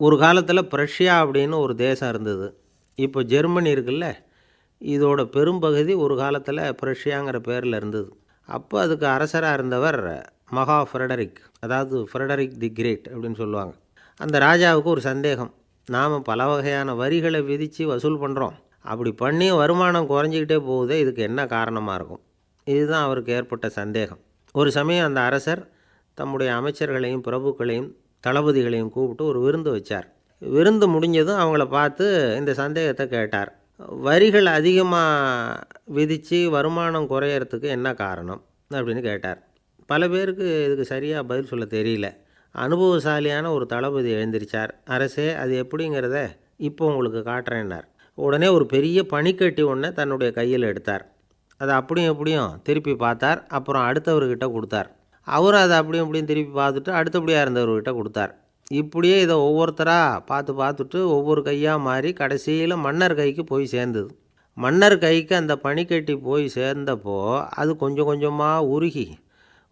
ஒரு காலத்தில் பிரஷ்யா அப்படின்னு ஒரு தேசம் இருந்தது. இப்போ ஜெர்மனி இருக்குல்ல இதோட பெரும்பகுதி ஒரு காலத்தில் பிரஷ்யாங்கிற பேரில் இருந்தது. அப்போ அதுக்கு அரசராக இருந்தவர் மகா ஃப்ரெடரிக் அதாவது ஃப்ரெடரிக் தி கிரேட் அப்படின்னு சொல்லுவாங்க. அந்த ராஜாவுக்கு ஒரு சந்தேகம் நாம் பல வகையான வரிகளை விதித்து வசூல் பண்ணுறோம் அப்படி பண்ணி வருமானம் குறைஞ்சிக்கிட்டே போகுதே இதுக்கு என்ன காரணமாக இருக்கும்? இதுதான் அவருக்கு ஏற்பட்ட சந்தேகம். ஒரு சமயம் அந்த அரசர் தம்முடைய அமைச்சர்களையும் பிரபுக்களையும் தளபதிகளையும் கூப்பிட்டு ஒரு விருந்து வச்சார். விருந்து முடிஞ்சதும் அவங்கள பார்த்து இந்த சந்தேகத்தை கேட்டார். வரிகள் அதிகமாக விதித்து வருமானம் குறையறதுக்கு என்ன காரணம் அப்படின்னு கேட்டார். பல பேருக்கு இதுக்கு சரியாக பதில் சொல்ல தெரியல. அனுபவசாலியான ஒரு தளபதி எழுந்திருச்சார். அரசே அது எப்படிங்கிறத இப்போ உங்களுக்கு காட்டுறேன்னார். உடனே ஒரு பெரிய பனிக்கட்டி ஒன்றை தன்னுடைய கையில் எடுத்தார். அதை அப்படியும் எப்படியும் திருப்பி பார்த்தார். அப்புறம் அடுத்தவர்கிட்ட கொடுத்தார். அவர் அதை அப்படியும் அப்படியும் திருப்பி பார்த்துட்டு அடுத்தபடியாக இருந்தவர்கிட்ட கொடுத்தார். இப்படியே இதை ஒவ்வொருத்தராக பார்த்து பார்த்துட்டு ஒவ்வொரு கையாக மாறி கடைசியில் மன்னர் கைக்கு போய் சேர்ந்தது. மன்னர் கைக்கு அந்த பனிக்கட்டி போய் சேர்ந்தப்போ அது கொஞ்சம் கொஞ்சமாக உருகி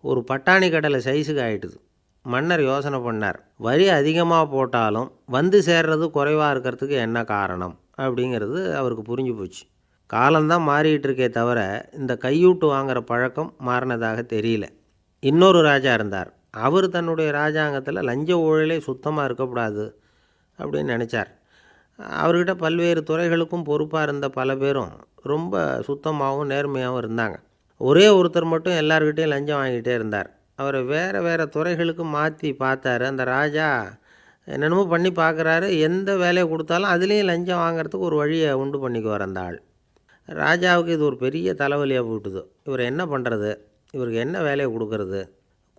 ஒரு பட்டாணி கடலை சைஸுக்கு ஆயிட்டுது. மன்னர் யோசனை பண்ணார். வரி அதிகமாக போட்டாலும் வந்து சேர்றது குறைவாக இருக்கிறதுக்கு என்ன காரணம் அப்படிங்கிறது அவருக்கு புரிஞ்சு போச்சு. காலம்தான் மாறிட்டு இருக்கே தவிர இந்த கையூட்டு வாங்குகிற பழக்கம் மாறினதாக தெரியல. இன்னொரு ராஜா இருந்தார். அவர் தன்னுடைய ராஜாங்கத்தில் லஞ்ச ஊழலே சுத்தமாக இருக்கக்கூடாது அப்படின்னு நினச்சார். அவர்கிட்ட பல்வேறு துறைகளுக்கும் பொறுப்பாக இருந்த பல பேரும் ரொம்ப சுத்தமாகவும் நேர்மையாகவும் இருந்தாங்க. ஒரே ஒருத்தர் மட்டும் எல்லார்கிட்டேயும் லஞ்சம் வாங்கிட்டே இருந்தார். அவரை வேறு வேறு துறைகளுக்கு மாற்றி பார்த்தாரு. அந்த ராஜா என்னென்னமோ பண்ணி பார்க்குறாரு. எந்த வேலையை கொடுத்தாலும் அதுலேயும் லஞ்சம் வாங்குறதுக்கு ஒரு வழியை உண்டு பண்ணிக்குவார் அந்த ஆள். ராஜாவுக்கு இது ஒரு பெரிய தலைவலியாக போட்டுது இவர் என்ன பண்ணுறது இவருக்கு என்ன வேலையை கொடுக்கறது?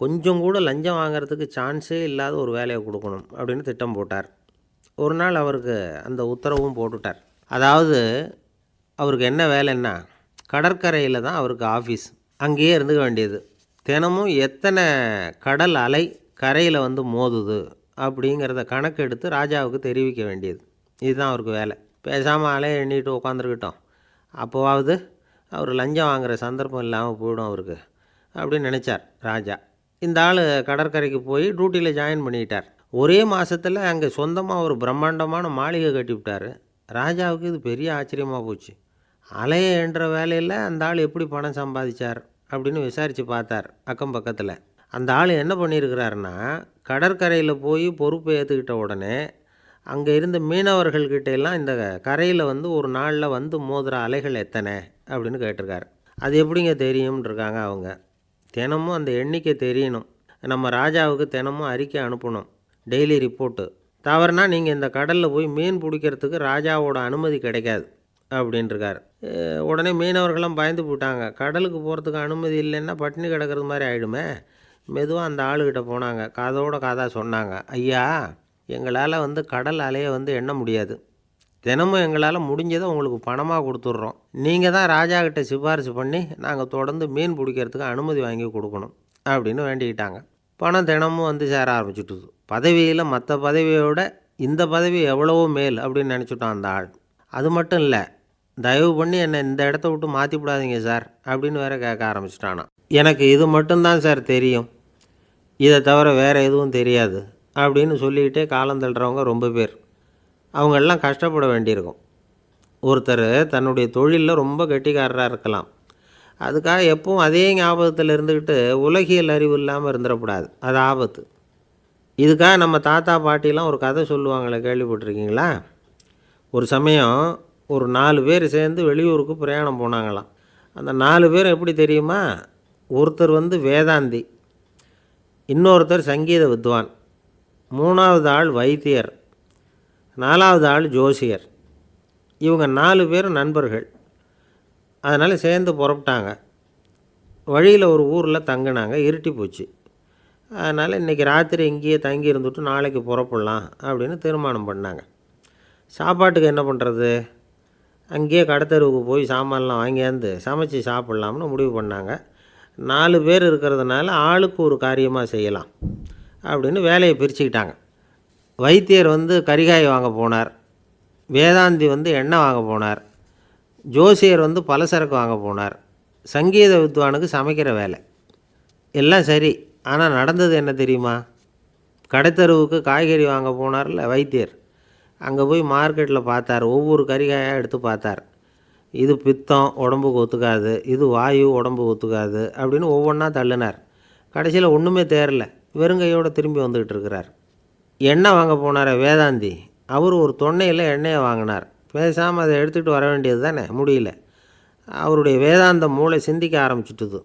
கொஞ்சம் கூட லஞ்சம் வாங்குறதுக்கு சான்ஸே இல்லாத ஒரு வேலையை கொடுக்கணும் அப்படின்னு திட்டம் போட்டார். ஒரு நாள் அவருக்கு அந்த உத்தரவும் போட்டுட்டார். அதாவது அவருக்கு என்ன வேலைன்னா கடற்கரையில் தான் அவருக்கு ஆஃபீஸ். அங்கேயே இருந்துக்க வேண்டியது. தினமும் எத்தனை கடல் அலை கரையில் வந்து மோதுது அப்படிங்கிறத கணக்கெடுத்து ராஜாவுக்கு தெரிவிக்க வேண்டியது. இதுதான் அவருக்கு வேலை. பேசாமல் அலையை எண்ணிட்டு உட்காந்துருக்கிட்டோம் அப்போவாவது அவர் லஞ்சம் வாங்குகிற சந்தர்ப்பம் இல்லாமல் போயிடும் அவருக்கு. அப்படின்னு நினச்சார் ராஜா. இந்த ஆள் கடற்கரைக்கு போய் டியூட்டியில் ஜாயின் பண்ணிக்கிட்டார் ஒரே மாதத்தில் அங்கே சொந்தமாக ஒரு பிரம்மாண்டமான மாளிகை கட்டிவிட்டார் ராஜாவுக்கு இது பெரிய ஆச்சரியமாக போச்சு. அலையை என்ற வேலையில் அந்த ஆள் எப்படி பணம் சம்பாதிச்சார் அப்படின்னு விசாரித்து பார்த்தார் அக்கம் பக்கத்தில். அந்த ஆள் என்ன பண்ணியிருக்கிறாருன்னா கடற்கரையில் போய் பொறுப்பை ஏற்றுக்கிட்ட உடனே அங்கே இருந்த மீனவர்கள்கிட்ட எல்லாம் இந்த கரையில் வந்து ஒரு நாளில் வந்து மோதுற அலைகள் எத்தனை அப்படின்னு கேட்டிருக்காரு. அது எப்படிங்க தெரியும்னு இருக்காங்க அவங்க. தினமும் அந்த எண்ணிக்கை தெரியணும். நம்ம ராஜாவுக்கு தினமும் அறிக்கை அனுப்பணும். Daily report. தவறுனா நீங்கள் இந்த கடலில் போய் மீன் பிடிக்கிறதுக்கு ராஜாவோட அனுமதி கிடைக்காது அப்படின்ட்டுருக்காரு உடனே மீனவர்கள்லாம் பயந்து போட்டாங்க கடலுக்கு போகிறதுக்கு அனுமதி இல்லைன்னா பட்டினி கிடக்கிறது மாதிரி ஆகிடுமே மெதுவாக அந்த ஆளுகிட்ட போனாங்க. காதோட காதாக சொன்னாங்க. ஐயா எங்களால் வந்து கடல் அலையை வந்து எண்ண முடியாது. தினமும் எங்களால் முடிஞ்சதை உங்களுக்கு பணமாக கொடுத்துட்றோம். நீங்கள் தான் ராஜா கிட்ட சிபாரிசு பண்ணி நாங்கள் தொடர்ந்து மீன் பிடிக்கிறதுக்கு அனுமதி வாங்கி கொடுக்கணும் அப்படின்னு வேண்டிக்கிட்டாங்க. பணம் தினமும் வந்து சேர ஆரம்பிச்சுட்டுது. பதவியில் மற்ற பதவியோட இந்த பதவி எவ்வளவோ மேல் அப்படின்னு நினச்சிட்டோம் அந்த ஆள். அது மட்டும் இல்லை தயவு பண்ணி என்னை இந்த இடத்த விட்டு மாற்றி விடாதீங்க சார் அப்படின்னு வேற கேட்க ஆரம்பிச்சிட்டானா. எனக்கு இது மட்டும்தான் சார் தெரியும். இதை தவிர வேறு எதுவும் தெரியாது அப்படின்னு சொல்லிக்கிட்டே காலம் தள்ளுறவங்க ரொம்ப பேர். அவங்கெல்லாம் கஷ்டப்பட வேண்டியிருக்கும். ஒருத்தர் தன்னுடைய தொழிலில் ரொம்ப கெட்டிக்காரராக இருக்கலாம். அதுக்காக எப்பவும் அதே ஞாபகத்தில் இருந்துக்கிட்டு உலகியல் அறிவு இல்லாமல் இருந்துடக்கூடாது அது ஆபத்து. இதுக்காக நம்ம தாத்தா பாட்டிலாம் ஒரு கதை சொல்லுவாங்களே கேள்விப்பட்டிருக்கீங்களா? ஒரு சமயம் ஒரு நாலு பேர் சேர்ந்து வெளியூருக்கு பிரயாணம் போனாங்களாம். அந்த நாலு பேர் எப்படி தெரியுமா? ஒருத்தர் வந்து வேதாந்தி இன்னொருத்தர் சங்கீத வித்வான் மூணாவது ஆள் வைத்தியர். நாலாவது ஆள் ஜோசியர். இவங்க நாலு பேரும் நண்பர்கள். அதனால் சேர்ந்து புறப்பட்டாங்க. வழியில் ஒரு ஊரில் தங்கினாங்க. இருட்டி போச்சு. அதனால் இன்றைக்கி ராத்திரி இங்கேயே தங்கி இருந்துட்டு நாளைக்கு புறப்படலாம் அப்படின்னு தீர்மானம் பண்ணாங்க. சாப்பாட்டுக்கு என்ன பண்ணுறது அங்கேயே கடத்தெருவுக்கு போய் சாமான்லாம் வாங்கியாந்து சமைச்சு சாப்பிட்லாம்னு முடிவு பண்ணாங்க. நாலு பேர் இருக்கிறதுனால ஆளுக்கு ஒரு காரியமாக செய்யலாம் அப்படின்னு வேலையை பிரிச்சுக்கிட்டாங்க. வைத்தியர் வந்து கரிகாய் வாங்க போனார். வேதாந்தி வந்து எண்ணெய் வாங்க போனார். ஜோசியர் வந்து பலசரக்கு வாங்க போனார். சங்கீத வித்வானுக்கு சமைக்கிற வேலை. எல்லாம் சரி. ஆனால் நடந்தது என்ன தெரியுமா? கடைத்தருவுக்கு காய்கறி வாங்க போனார்ல வைத்தியர். அங்கே போய் மார்க்கெட்டில் பார்த்தார். ஒவ்வொரு கறிகாயாக எடுத்து பார்த்தார். இது பித்தம் உடம்புக்கு ஒத்துக்காது. இது வாயு உடம்புக்கு ஒத்துக்காது அப்படின்னு ஒவ்வொன்றா தள்ளினார். கடைசியில் ஒன்றுமே தேரல. வெறுங்கையோடு திரும்பி வந்துக்கிட்டு இருக்கிறார். எண்ணெய் வாங்க போனார் வேதாந்தி. அவர் ஒரு தொன்னையில் எண்ணெயை வாங்கினார். பேசாமல் அதை எடுத்துகிட்டு வர வேண்டியது தானே? முடியல. அவருடைய வேதாந்த மூளை சிந்திக்க ஆரம்பிச்சுட்டுது.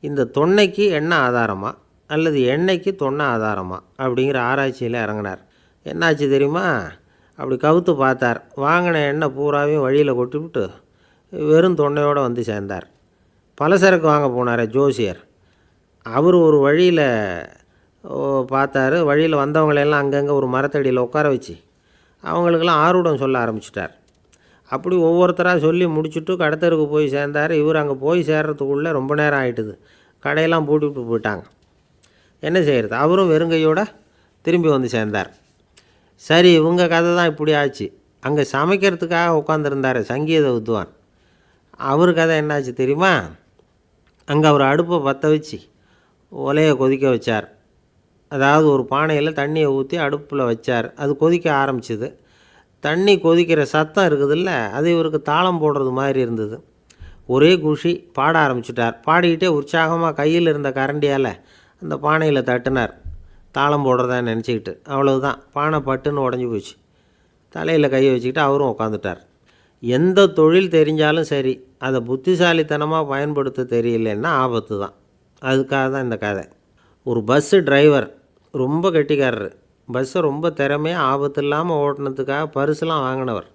இந்த தொன்னைக்கு எண்ணெய் ஆதாரமா? அல்லது எண்ணெய்க்கு தொன்னை ஆதாரமா? அப்படிங்கிற ஆராய்ச்சியில் இறங்கினார். என்னாச்சு தெரியுமா? அப்படி கவுத்து பார்த்தார். வாங்கின எண்ணெய் பூராவையும் வழியில் கொட்டிவிட்டு வெறும் தொன்னையோடு வந்து சேர்ந்தார். பலசரக்கு வாங்க போனார் ஜோசியர். அவர் ஒரு வழியில் பார்த்தாரு. வழியில் வந்தவங்களெல்லாம் அங்கங்கே ஒரு மரத்தடியில் உட்கார வச்சு அவங்களுக்கெல்லாம் ஆர்வம் சொல்ல ஆரம்பிச்சிட்டார். அப்படி ஒவ்வொருத்தராக சொல்லி முடிச்சுட்டு கடத்தருக்கு போய் சேர்ந்தார். இவர் அங்கே போய் சேர்றதுக்குள்ளே ரொம்ப நேரம் ஆகிட்டுது கடையெல்லாம் பூட்டிவிட்டு போயிட்டாங்க. என்ன செய்கிறது அவரும் வெறுங்கையோட திரும்பி வந்து சேர்ந்தார். சரி இவங்க கதை தான் இப்படி ஆச்சு. அங்கே சமைக்கிறதுக்காக உட்காந்துருந்தார் சங்கீத வித்வான். அவர் கதை என்னாச்சு தெரியுமா? அங்கே அவர் அடுப்பை பற்ற வச்சு ஒலையை கொதிக்க வச்சார். அதாவது ஒரு பானையில் தண்ணியை ஊற்றி அடுப்பில் வச்சார். அது கொதிக்க ஆரம்பிச்சிது. தண்ணி கொதிக்கிற சத்தம் இருக்குதுல்ல அது இவருக்கு தாளம் போடுறது மாதிரி இருந்தது. ஒரே குஷி பாட ஆரம்பிச்சிட்டார். பாடிக்கிட்டே உற்சாகமாக கையில் இருந்த கரண்டியால் அந்த பானையில் தட்டினார். தாளம் போடுறதா நினச்சிக்கிட்டு. அவ்வளவுதான். பானை பட்டுன்னு உடஞ்சி போச்சு. தலையில் கையை வச்சுக்கிட்டு அவரும் உட்காந்துட்டார் எந்த தொழில் தெரிஞ்சாலும் சரி அதை புத்திசாலித்தனமாக பயன்படுத்த தெரியலன்னா ஆபத்து தான் அதுக்காக தான் இந்த கதை. ஒரு பஸ்ஸு டிரைவர் ரொம்ப கெட்டிக்காரர். பஸ்ஸை ரொம்ப திறமையாக ஆபத்து இல்லாமல் ஓட்டினதுக்காக பரிசுலாம் வாங்கினவர்.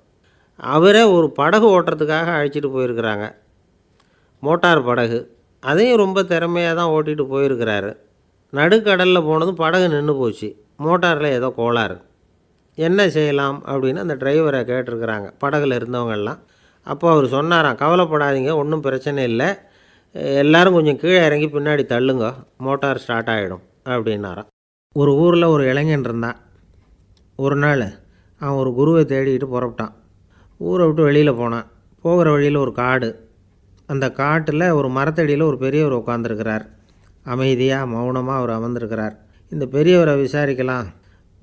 அவரே ஒரு படகு ஓட்டுறதுக்காக அழைச்சிட்டு போயிருக்கிறாங்க. மோட்டார் படகு. அதையும் ரொம்ப திறமையாக தான் ஓட்டிகிட்டு போயிருக்கிறாரு. நடுக்கடலில் போனதும் படகு நின்று போச்சு. மோட்டாரில் ஏதோ கோளாறு. என்ன செய்யலாம் அப்படின்னு அந்த டிரைவரை கேட்டிருக்கிறாங்க. படகுல இருந்தவங்கெல்லாம் அப்போ அவர் சொன்னாராம் கவலைப்படாதீங்க ஒன்றும் பிரச்சனை இல்லை. எல்லாரும் கொஞ்சம் கீழே இறங்கி பின்னாடி தள்ளுங்க. மோட்டார் ஸ்டார்ட் ஆகிடும் அப்படின்னாராம். ஒரு ஊரில் ஒரு இளைஞன் இருந்தான். ஒரு நாள் அவன் ஒரு குருவை தேடிக்கிட்டு புறப்பட்டான். ஊரை விட்டு வெளியில் போனான். போகிற வழியில் ஒரு காடு. அந்த காட்டில் ஒரு மரத்தடியில் ஒரு பெரியவர் உட்காந்துருக்கிறார் அமைதியாக மௌனமாக அவர் அமர்ந்திருக்கிறார். இந்த பெரியவரை விசாரிக்கலாம்.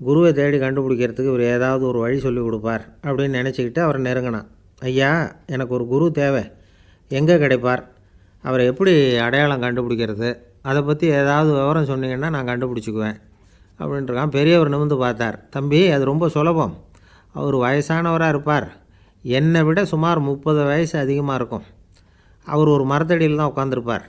குருவை தேடி கண்டுபிடிக்கிறதுக்கு இவர் ஏதாவது ஒரு வழி சொல்லி கொடுப்பார் அப்படின்னு நினச்சிக்கிட்டு அவரை நெருங்கினான். ஐயா எனக்கு ஒரு குரு தேவை. எங்கே கிடைப்பார்? அவரை எப்படி அடையாளம் கண்டுபிடிக்கிறது? அதை பற்றி ஏதாவது விவரம் சொன்னீங்கன்னா நான் கண்டுபிடிச்சிக்குவேன். அப்படின்ட்டுருக்கான் பெரியவர் நிமிந்து பார்த்தார். தம்பி அது ரொம்ப சுலபம். அவர் வயசானவராக இருப்பார். என்னை விட சுமார் முப்பது வயசு அதிகமாக இருக்கும். அவர் ஒரு மரத்தடியில் தான் உட்காந்துருப்பார்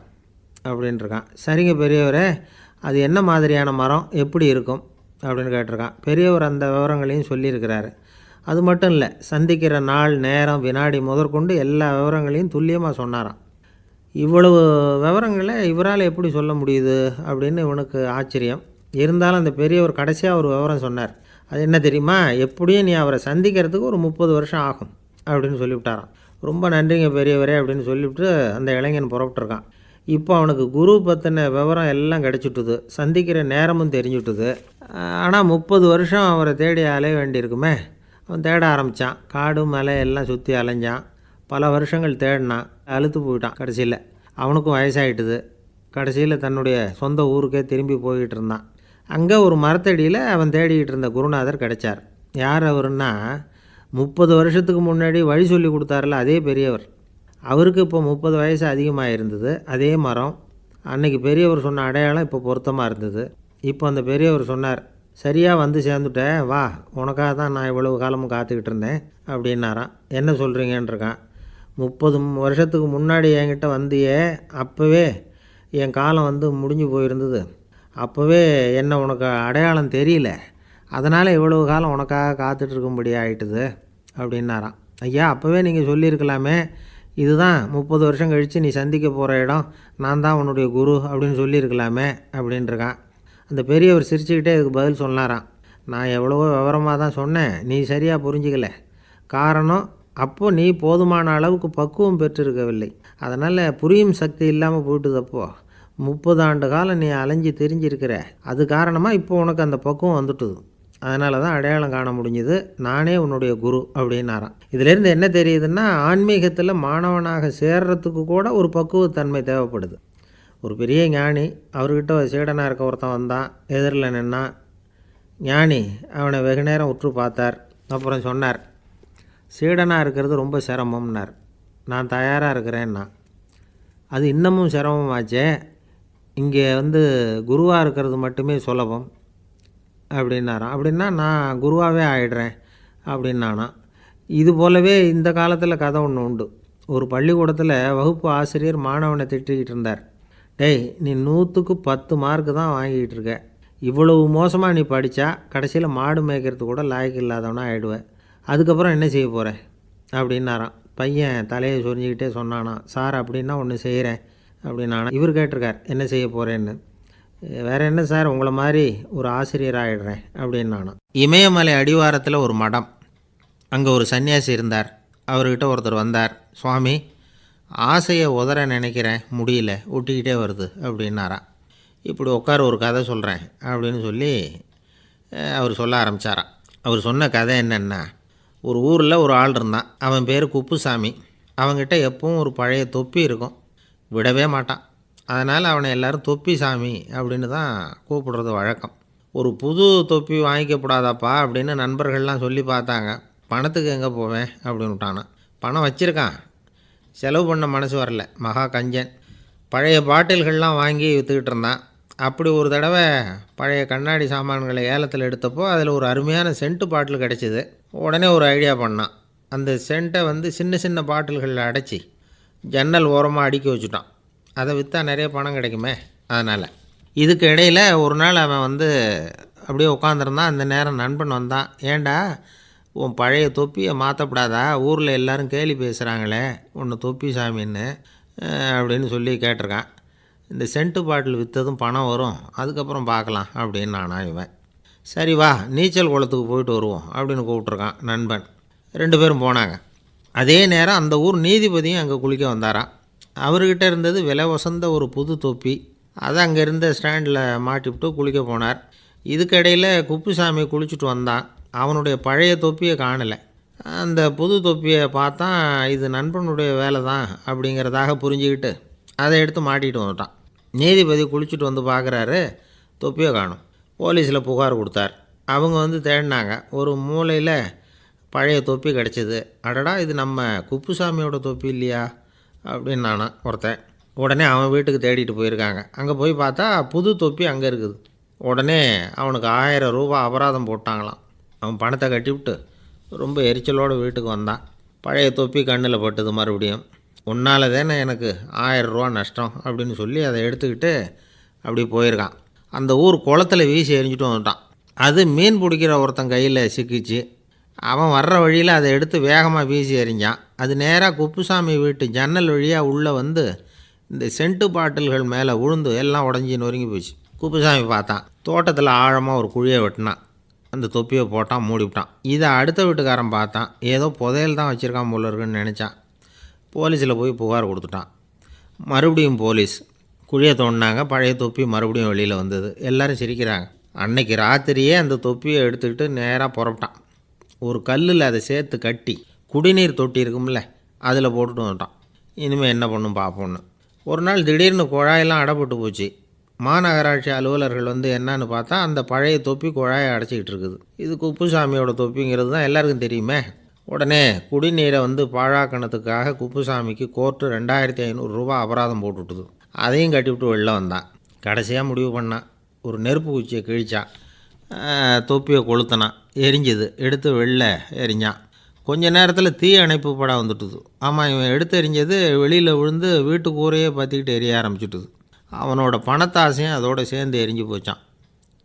அப்படின்ட்டுருக்கான் சரிங்க பெரியவரே அது என்ன மாதிரியான மரம்? எப்படி இருக்கும்? அப்படின்னு கேட்டிருக்கான். பெரியவர் அந்த விவரங்களையும் சொல்லியிருக்கிறாரு. அது மட்டும் இல்லை சந்திக்கிற நாள் நேரம் வினாடி முதற்கொண்டு எல்லா விவரங்களையும் துல்லியமாக சொன்னாராம். இவ்வளவு விவரங்களை இவரால் எப்படி சொல்ல முடியுது? அப்படின்னு இவனுக்கு ஆச்சரியம். இருந்தாலும் அந்த பெரியவர் கடைசியாக ஒரு விவரம் சொன்னார். அது என்ன தெரியுமா? எப்படியும் நீ அவரை சந்திக்கிறதுக்கு ஒரு முப்பது வருஷம் ஆகும் அப்படின்னு சொல்லிவிட்டாராம். ரொம்ப நன்றிங்க பெரியவரே அப்படின்னு சொல்லிவிட்டு அந்த இளைஞன் புறப்பட்டுருக்கான். இப்போ அவனுக்கு குரு பற்றின விவரம் எல்லாம் கிடச்சிட்டுது. சந்திக்கிற நேரமும் தெரிஞ்சுட்டுது. ஆனால் முப்பது வருஷம் அவரை தேடி அலைய வேண்டியிருக்குமே. அவன் தேட ஆரம்பித்தான் காடு மலை எல்லாம் சுற்றி அலைஞ்சான். பல வருஷங்கள் தேடினான். அழுத்து போயிட்டான் கடைசியில். அவனுக்கும் வயசாகிட்டுது கடைசியில் தன்னுடைய சொந்த ஊருக்கே திரும்பி போய்கிட்டு இருந்தான். அங்கே ஒரு மரத்தடியில் அவன் தேடிக்கிட்டு இருந்த குருநாதர் கிடைச்சார். யார் அவருன்னா முப்பது வருஷத்துக்கு முன்னாடி வழி சொல்லி கொடுத்தாரில்ல அதே பெரியவர். அவருக்கு இப்போ முப்பது வயசு அதிகமாக இருந்தது அதே மரம். அன்னைக்கு பெரியவர் சொன்ன அடையாளம் இப்போ பொருத்தமாக இருந்தது. இப்போ அந்த பெரியவர் சொன்னார் சரியாக வந்து சேர்ந்துட்டேன் வா உனக்காக தான் நான் இவ்வளவு காலமும் காத்துக்கிட்டு இருந்தேன் அப்படின்னாராம். என்ன சொல்கிறீங்கன்றிருக்கான் முப்பது வருஷத்துக்கு முன்னாடி என்கிட்ட வந்தியே அப்போவே என் காலம் வந்து முடிஞ்சு போயிருந்தது. அப்போவே என்ன உனக்கு அடையாளம் தெரியல. அதனால் இவ்வளவு காலம் உனக்காக காத்துட்ருக்கும்படி ஆகிட்டுது அப்படின்னாராம். ஐயா அப்போவே நீங்கள் சொல்லியிருக்கலாமே. இதுதான் முப்பது வருஷம் கழித்து நீ சந்திக்க போகிற இடம். நான் தான் உன்னுடைய குரு அப்படின்னு சொல்லியிருக்கலாமே அப்படின்ட்டுருக்கான் அந்த பெரியவர் சிரிச்சுக்கிட்டே இதுக்கு பதில் சொன்னாராம். நான் எவ்வளவோ விவரமாக தான் சொன்னேன். நீ சரியாக புரிஞ்சிக்கல. காரணம் அப்போ நீ போதுமான அளவுக்கு பக்குவம் பெற்றிருக்கவில்லை. அதனால் புரியும் சக்தி இல்லாமல் போயிட்டுது அப்போ. முப்பது ஆண்டு காலம் நீ அலைஞ்சு தெரிஞ்சிருக்கிற. அது காரணமாக இப்போ உனக்கு அந்த பக்குவம் வந்துட்டுது. அதனால தான் அடையாளம் காண முடிஞ்சுது. நானே உன்னுடைய குரு அப்படின்னாராம். இதிலேருந்து என்ன தெரியுதுன்னா ஆன்மீகத்தில் மாணவனாக சேர்றதுக்கு கூட ஒரு பக்குவத்தன்மை தேவைப்படுது. ஒரு பெரிய ஞானி அவர்கிட்ட ஒரு சீடனாக இருக்க ஒருத்தன் வந்தான் எதிரில் நின்னான் ஞானி அவனை வெகு நேரம் உற்று பார்த்தார். அப்புறம் சொன்னார் சீடனாக இருக்கிறது ரொம்ப சிரமம்னார். நான் தயாராக இருக்கிறேன்னா. அது இன்னமும் சிரமமாச்சே. இங்கே வந்து குருவாக இருக்கிறது மட்டுமே சுலபம் அப்படின்னாராம். அப்படின்னா நான் குருவாகவே ஆயிடுறேன் அப்படின்னானா இது போலவே இந்த காலத்தில் கதை ஒன்று உண்டு. ஒரு பள்ளிக்கூடத்தில் வகுப்பு ஆசிரியர் மாணவனை திட்டிக்கிட்டு இருந்தார். டேய் நீ நூற்றுக்கு பத்து மார்க்கு தான் வாங்கிக்கிட்டு இருக்க. இவ்வளவு மோசமாக நீ படித்தா கடைசியில் மாடு மேய்க்கிறது கூட லாய்க்கு இல்லாதவனா ஆகிடுவேன் அதுக்கப்புறம் என்ன செய்ய போகிற அப்படின்னாராம். பையன் தலையை சொரிஞ்சிக்கிட்டே சொன்னானாம். சார் அப்படின்னா ஒன்று செய்கிறேன் அப்படின்னானா இவர் கேட்டிருக்கார் என்ன செய்ய போகிறேன்னு வேறு என்ன சார் உங்களை மாதிரி ஒரு ஆசிரியர் ஆகிடுறேன் அப்படின்னானா இமயமலை அடிவாரத்தில் ஒரு மடம். அங்கே ஒரு சன்னியாசி இருந்தார். அவர்கிட்ட ஒருத்தர் வந்தார் சுவாமி ஆசையை உதற நினைக்கிறேன் முடியல ஒட்டிக்கிட்டே வருது அப்படின்னாராம் இப்படி உட்கார ஒரு கதை சொல்கிறேன் அப்படின்னு சொல்லி அவர் சொல்ல ஆரம்பித்தாராம் அவர் சொன்ன கதை என்னென்னா ஒரு ஊரில் ஒரு ஆள் இருந்தான். அவன் பேர் குப்புசாமி. அவங்ககிட்ட எப்பவும் ஒரு பழைய தொப்பி இருக்கும். விடவே மாட்டான். அதனால் அவனை எல்லாரும் தொப்பி சாமி அப்படின்னு தான் கூப்பிடுறது வழக்கம். ஒரு புது தொப்பி வாங்கிக்கப்படாதாப்பா அப்படின்னு நண்பர்கள்லாம் சொல்லி பார்த்தாங்க. பணத்துக்கு எங்கே போவேன்? அப்படின்னு விட்டானான் பணம் வச்சுருக்கான். செலவு பண்ண மனசு வரல. மகா கஞ்சன். பழைய பாட்டில்கள்லாம் வாங்கி விற்றுக்கிட்டு இருந்தான். அப்படி ஒரு தடவை பழைய கண்ணாடி சாமான்களை ஏலத்தில் எடுத்தப்போ அதில் ஒரு அருமையான சென்ட்டு பாட்டில் கிடச்சிது. உடனே ஒரு ஐடியா பண்ணான். அந்த சென்ட்டை வந்து சின்ன சின்ன பாட்டில்களில் அடைச்சி ஜன்னல் ஓரமாக அடுக்கி வச்சுட்டான். அதை விற்றா நிறைய பணம் கிடைக்குமே? அதனால். இதுக்கு இடையில் ஒரு நாள் அவன் வந்து அப்படியே உட்காந்துருந்தான் அந்த நேரம் நண்பன் வந்தான். ஏன்டா உன் பழைய தொப்பியை மாற்றப்படாதா ஊரில் எல்லாரும் கேலி பேசுகிறாங்களே உன்னை தொப்பி சாமின்னு அப்படின்னு சொல்லி கேட்டிருக்கான். இந்த சென்ட்டு பாட்டில் விற்றதும் பணம் வரும். அதுக்கப்புறம் பார்க்கலாம் அப்படின்னு நானா இவன். சரி வா நீச்சல் குளத்துக்கு போயிட்டு வருவோம் அப்படின்னு கூப்பிட்ருக்கான் நண்பன். ரெண்டு பேரும் போனாங்க. அதே நேரம் அந்த ஊர் நீதிபதியும் அங்கே குளிக்க வந்தாராம் அவர்கிட்ட இருந்தது விலை வசந்த ஒரு புது தொப்பி. அதை அங்கே இருந்த ஸ்டாண்டில் மாட்டிவிட்டு குளிக்க போனார். இதுக்கிடையில் குப்புசாமி குளிச்சுட்டு வந்தான். அவனுடைய பழைய தொப்பியை காணலை. அந்த புது தொப்பியை பார்த்தா இது நண்பனுடைய வேலை தான் அப்படிங்கிறதாக புரிஞ்சுக்கிட்டு அதை எடுத்து மாட்டிகிட்டு வந்துட்டான். நீதிபதி குளிச்சுட்டு வந்து பார்க்குறாரு தொப்பியை காணும். போலீஸில் புகார் கொடுத்தார். அவங்க வந்து தேடினாங்க. ஒரு மூலையில் பழைய தொப்பி கிடச்சிது. அடடா இது நம்ம குப்புசாமியோட தொப்பி இல்லையா? அப்படின்னு நானா ஒருத்தன். உடனே அவன் வீட்டுக்கு தேடிட்டு போயிருக்காங்க. அங்கே போய் பார்த்தா புது தொப்பி அங்கே இருக்குது. உடனே அவனுக்கு ஆயிரம் ரூபா அபராதம் போட்டாங்களாம். அவன் பணத்தை கட்டிவிட்டு ரொம்ப எரிச்சலோடு வீட்டுக்கு வந்தான். பழைய தொப்பி கண்ணில் பட்டது மறுபடியும். உன்னால் தானே எனக்கு ஆயிரம் ரூபா நஷ்டம் அப்படின்னு சொல்லி அதை எடுத்துக்கிட்டு அப்படி போயிருக்கான். அந்த ஊர் குளத்துல வீசி எரிஞ்சிட்டு வந்துட்டான். அது மீன் பிடிக்கிற ஒருத்தன் கையில் சிக்கிச்சு. அவன் வர்ற வழியில் அதை எடுத்து வேகமாக வீசி எறிஞ்சான். அது நேராக குப்புசாமி வீட்டு ஜன்னல் வழியாக உள்ளே வந்து இந்த சென்ட்டு பாட்டில்கள் மேலே விழுந்து எல்லாம் உடஞ்சி நொறுங்கி போச்சு. குப்புசாமி பார்த்தான். தோட்டத்தில் ஆழமாக ஒரு குழியை வெட்டினான். அந்த தொப்பியை போட்டான் மூடிவிட்டான் இதை அடுத்த வீட்டுக்காரன் பார்த்தான். ஏதோ புதையல் தான் வச்சுருக்கான் போல இருக்குன்னு நினச்சான். போலீஸில் போய் புகார் கொடுத்துட்டான். மறுபடியும் போலீஸ். குழியை தோண்டினாங்க. பழைய தொப்பி மறுபடியும் வெளியில் வந்தது. எல்லோரும் சிரிக்கிறாங்க. அன்னைக்கு ராத்திரியே அந்த தொப்பியை எடுத்துக்கிட்டு நேராக புறப்பட்டான். ஒரு கல்லில் அதை சேர்த்து கட்டி குடிநீர் தொட்டி இருக்கும்ல அதில் போட்டுட்டு வந்துட்டான். இனிமேல் என்ன பண்ணும் பார்ப்போன்னு ஒரு நாள் திடீர்னு குழாயெல்லாம் அடைப்பட்டு போச்சு. மாநகராட்சி அலுவலர்கள் வந்து என்னன்னு பார்த்தா அந்த பழைய தொப்பி குழாயை அடைச்சிக்கிட்டு இருக்குது. இது குப்புசாமியோட தொப்பிங்கிறது தான் எல்லாருக்கும் தெரியுமே. உடனே குடிநீரை வந்து பாழாக்கணத்துக்காக குப்புசாமிக்கு கோர்ட்டு ரெண்டாயிரத்தி ஐநூறுரூவா அபராதம் போட்டுவிட்டுது அதையும் கட்டிவிட்டு வெளில வந்தான். கடைசியாக முடிவு பண்ணான். ஒரு நெருப்பு குச்சியை கிழிச்சான் தொப்பியை கொளுத்தினான். எரிஞ்சுது. எடுத்து வெளில எரிஞ்சான். கொஞ்ச நேரத்தில் தீ அணைப்பு படம் வந்துட்டுது. ஆமாம் இவன் எடுத்து எரிஞ்சது வெளியில் விழுந்து வீட்டு கூரையே பார்த்துக்கிட்டு எரிய ஆரம்பிச்சுட்டுது. அவனோட பணத்தாசையும் அதோடு சேர்ந்து எரிஞ்சு போச்சான்.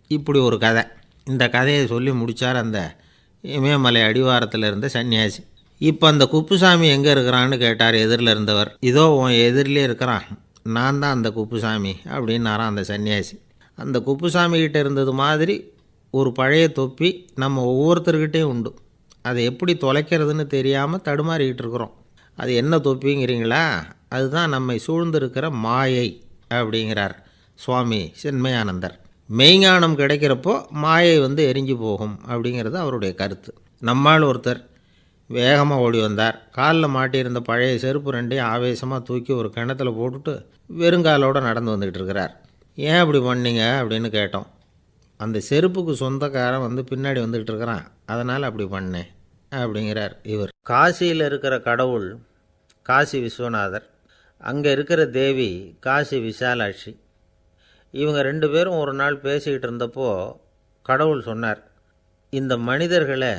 இப்படி ஒரு கதை. இந்த கதையை சொல்லி முடித்தார் அந்த இமயமலை அடிவாரத்தில் இருந்த சன்னியாசி. இப்போ அந்த குப்புசாமி எங்கே இருக்கிறான்னு கேட்டார் எதிரில் இருந்தவர். இதோ உன் எதிரிலே இருக்கிறான். நான் தான் அந்த குப்புசாமி அப்படின்னாரான் அந்த சன்னியாசி. அந்த குப்புசாமி கிட்ட இருந்தது மாதிரி ஒரு பழைய தொப்பி நம்ம ஒவ்வொருத்தர்கிட்டேயும் உண்டு. அதை எப்படி தொலைக்கிறதுன்னு தெரியாமல் தடுமாறிக்கிட்டு இருக்கிறோம். அது என்ன தொப்பிங்கிறீங்களா? அதுதான் நம்மை சூழ்ந்திருக்கிற மாயை அப்படிங்கிறார் சுவாமி சென்மயானந்தர். மெய்ஞானம் கிடைக்கிறப்போ மாயை வந்து எரிஞ்சு போகும் அப்படிங்கிறது அவருடைய கருத்து. நம்மால் ஒருத்தர் வேகமாக ஓடி வந்தார். காலில் மாட்டியிருந்த பழைய செருப்பு ரெண்டையும் ஆவேசமாக தூக்கி ஒரு கிணத்துல போட்டுட்டு வெறுங்காலோடு நடந்து வந்துக்கிட்டு இருக்கிறார். ஏன் அப்படி பண்ணீங்க? அப்படின்னு கேட்டோம். அந்த செருப்புக்கு சொந்தக்காரன் வந்து பின்னாடி வந்துக்கிட்டு இருக்கிறான். அதனால் அப்படி பண்ணேன் அப்படிங்கிறார் இவர். காசியில் இருக்கிற கடவுள் காசி விஸ்வநாதர். அங்கே இருக்கிற தேவி காசி விசாலாட்சி. இவங்க ரெண்டு பேரும் ஒரு நாள் பேசிக்கிட்டு இருந்தப்போ கடவுள் சொன்னார் இந்த மனிதர்களை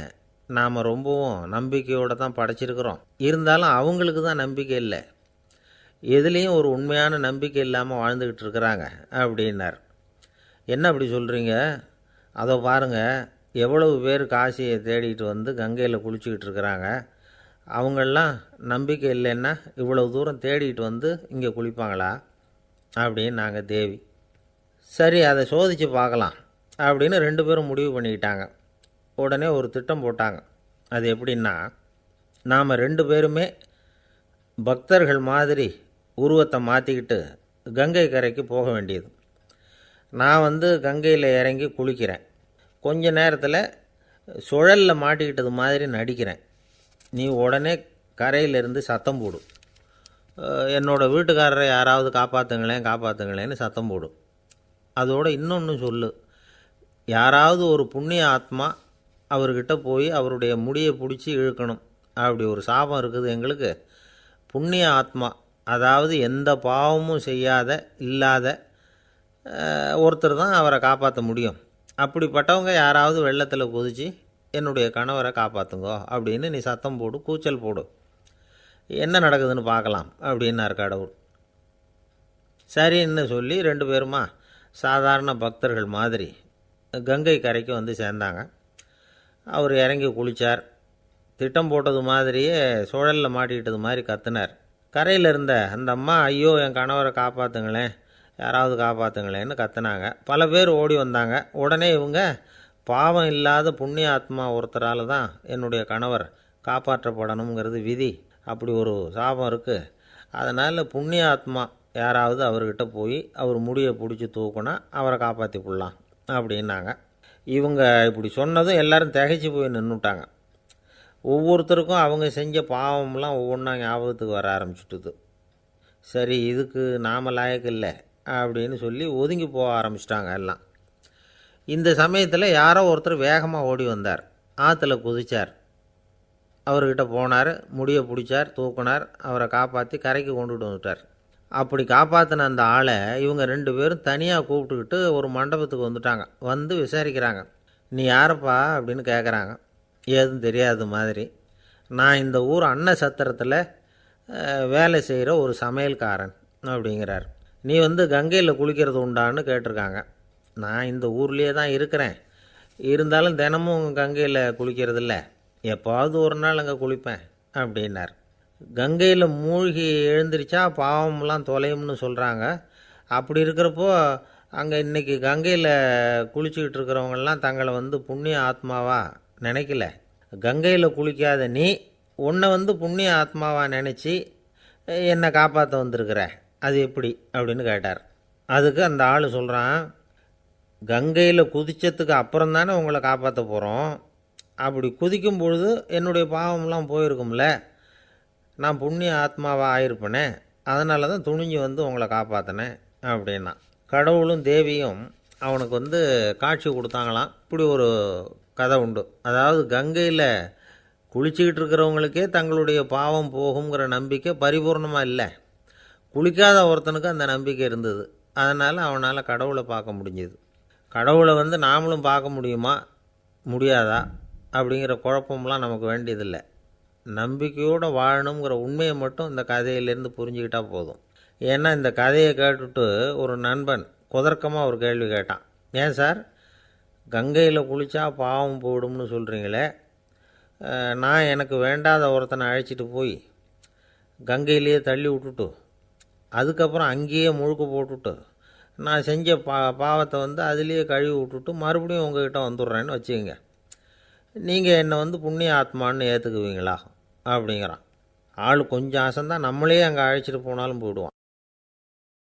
நாம் ரொம்பவும் நம்பிக்கையோடு தான் படைச்சிருக்கிறோம். இருந்தாலும் அவங்களுக்கு தான் நம்பிக்கை இல்லை. எதுலேயும் ஒரு உண்மையான நம்பிக்கை இல்லாமல் வாழ்ந்துக்கிட்டு இருக்கிறாங்க அப்படின்னார். என்ன அப்படி சொல்கிறீங்க அதை பாருங்கள் எவ்வளவு பேர் காசியை தேடிட்டு வந்து கங்கையில் குளிச்சுக்கிட்டு இருக்கிறாங்க. அவங்கெல்லாம் நம்பிக்கை இல்லைன்னா இவ்வளவு தூரம் தேடிட்டு வந்து இங்கே குளிப்பாங்களா? அப்படின்னு நாங்கள் தேவி. சரி அதை சோதித்து பார்க்கலாம் அப்படின்னு ரெண்டு பேரும் முடிவு பண்ணிக்கிட்டாங்க. உடனே ஒரு திட்டம் போட்டாங்க. அது எப்படின்னா நாம் ரெண்டு பேருமே பக்தர்கள் மாதிரி உருவத்தை மாற்றிக்கிட்டு கங்கை கரைக்கு போக வேண்டியது. நான் வந்து கங்கையில் இறங்கி குளிக்கிறேன். கொஞ்ச நேரத்தில் சுழலில் மாட்டிக்கிட்டது மாதிரி நடிக்கிறேன். நீ உடனே கரையிலிருந்து சத்தம் போடும் என்னோடய என்னோட வீட்டுக்காரரை யாராவது காப்பாற்றுங்களேன் காப்பாற்றுங்களேன்னு சத்தம் போடும் அதோடு இன்னொன்று சொல்லு. யாராவது ஒரு புண்ணிய ஆத்மா அவர்கிட்ட போய் அவருடைய முடியை பிடிச்சி இழுக்கணும். அப்படி ஒரு சாபம் இருக்குது எங்களுக்கு. புண்ணிய ஆத்மா அதாவது எந்த பாவமும் செய்யாத இல்லாத ஒருத்தர் தான் அவரை காப்பாற்ற முடியும். அப்படிப்பட்டவங்க யாராவது வெள்ளத்தில் குதித்து என்னுடைய கணவரை காப்பாற்றுங்கோ அப்படின்னு நீ சத்தம் போடு கூச்சல் போடு. என்ன நடக்குதுன்னு பார்க்கலாம் அப்படின்னார் கடவுள். சரின்னு சொல்லி ரெண்டு பேருமா சாதாரண பக்தர்கள் மாதிரி கங்கை கரைக்கு வந்து சேர்ந்தாங்க. அவர் இறங்கி குளித்தார் திட்டம் போட்டது மாதிரியே சுழலில் மாட்டிக்கிட்டது மாதிரி கத்துனார். கரையில் இருந்த அந்த அம்மா ஐயோ என் கணவரை காப்பாற்றுங்களேன் யாராவது காப்பாற்றுங்களேன்னு கத்துனாங்க. பல பேர் ஓடி வந்தாங்க. உடனே இவங்க பாவம் இல்லாத புண்ணிய ஆத்மா ஒருத்தரால் தான் என்னுடைய கணவர் காப்பாற்றப்படணுங்கிறது விதி. அப்படி ஒரு சாபம் இருக்குது அதனால் புண்ணிய ஆத்மா யாராவது அவர்கிட்ட போய் அவர் முடியை பிடிச்சி தூக்குனா அவரை காப்பாற்றி விடலாம் அப்படின்னாங்க. இவங்க இப்படி சொன்னதும் எல்லோரும் திகைச்சு போய் நின்றுட்டாங்க ஒவ்வொருத்தருக்கும் அவங்க செஞ்ச பாவம்லாம் ஒவ்வொன்றா ஞாபகத்துக்கு வர ஆரம்பிச்சுட்டுது. சரி இதுக்கு நாம லாயக்கு இல்லை. அப்படின்னு சொல்லி ஒதுங்கி போக ஆரம்பிச்சிட்டாங்க எல்லாம். இந்த சமயத்தில் யாரோ ஒருத்தர் வேகமாக ஓடி வந்தார். ஆற்றுல குதிச்சார். அவர்கிட்ட போனார் முடியை பிடிச்சார் தூக்குனார் அவரை காப்பாற்றி கரைக்கு கொண்டுட்டு வந்துட்டார். அப்படி காப்பாற்றின அந்த ஆளை இவங்க ரெண்டு பேரும் தனியாக கூப்பிட்டுக்கிட்டு ஒரு மண்டபத்துக்கு வந்துட்டாங்க. வந்து விசாரிக்கிறாங்க. நீ யாரப்பா? அப்படின்னு கேட்குறாங்க ஏதும் தெரியாத மாதிரி. நான் இந்த ஊர் அன்ன சத்திரத்தில் வேலை செய்கிற ஒரு சமையல்காரன் அப்படிங்கிறார். நீ வந்து கங்கையில் குளிக்கிறது உண்டான்னு கேட்டிருக்காங்க. நான் இந்த ஊர்லேயே தான் இருக்கிறேன். இருந்தாலும் தினமும் கங்கையில் குளிக்கிறதில்ல எப்போவாவது ஒரு நாள் அங்கே குளிப்பேன் அப்படின்னார். கங்கையில் மூழ்கி எழுந்திரிச்சா பாவம்லாம் தொலையும்னு சொல்கிறாங்க அப்படி இருக்கிறப்போ அங்கே இன்னைக்கு கங்கையில் குளிச்சுக்கிட்டு இருக்கிறவங்கெல்லாம் தங்களை வந்து புண்ணிய ஆத்மாவா நினைக்கல. கங்கையில் குளிக்காத நீ உன்னை வந்து புண்ணிய ஆத்மாவாக நினச்சி என்னை காப்பாற்ற வந்திருக்கிற. அது எப்படி? அப்படின்னு கேட்டார். அதுக்கு அந்த ஆள் சொல்கிறான் கங்கையில் குதித்ததுக்கு அப்புறம் தானே உங்களை காப்பாற்ற போகிறோம் அப்படி குதிக்கும் பொழுது என்னுடைய பாவம்லாம் போயிருக்கும்ல. நான் புண்ணிய ஆத்மாவாக ஆயிருப்பேனே. அதனால தான் துணிஞ்சு வந்து உங்களை காப்பாற்றினேன் அப்படின்னா. கடவுளும் தேவியும் அவனுக்கு வந்து காட்சி கொடுத்தாங்களாம். இப்படி ஒரு கதை உண்டு. அதாவது கங்கையில் குளிச்சுக்கிட்டு இருக்கிறவங்களுக்கே தங்களுடைய பாவம் போகுங்கிற நம்பிக்கை பரிபூர்ணமாக இல்லை. குளிக்காத ஒருத்தனுக்கு அந்த நம்பிக்கை இருந்தது. அதனால் அவனால் கடவுளை பார்க்க முடிஞ்சது. கடவுளை வந்து நாமளும் பார்க்க முடியுமா? முடியாதா? அப்படிங்கிற குழப்பம்லாம் நமக்கு வேண்டியதில்லை. நம்பிக்கையோடு வாழணுங்கிற உண்மையை மட்டும் இந்த கதையிலேருந்து புரிஞ்சுக்கிட்டால் போதும். ஏன்னா இந்த கதையை கேட்டுட்டு ஒரு நண்பன் குதர்க்கமாக ஒரு கேள்வி கேட்டான். ஏன் சார்? கங்கையில் குளித்தா பாவம் போயிடும்னு சொல்கிறீங்களே நான் எனக்கு வேண்டாத ஒருத்தனை அழைச்சிட்டு போய் கங்கையிலேயே தள்ளி விட்டுட்டு அதுக்கப்புறம் அங்கேயே முழுக்க போட்டுட்டு நான் செஞ்ச பா பாவத்தை வந்து அதுலேயே கழுவி விட்டுட்டு மறுபடியும் உங்ககிட்ட வந்துடுறேன்னு வச்சுக்கோங்க. நீங்கள் என்னை வந்து புண்ணிய ஆத்மான்னு ஏற்றுக்குவீங்களா அப்படிங்கிறான். ஆள் கொஞ்சம் ஆசைந்தான் நம்மளே அங்கே அழைச்சிட்டு போனாலும் போயிடுவான்.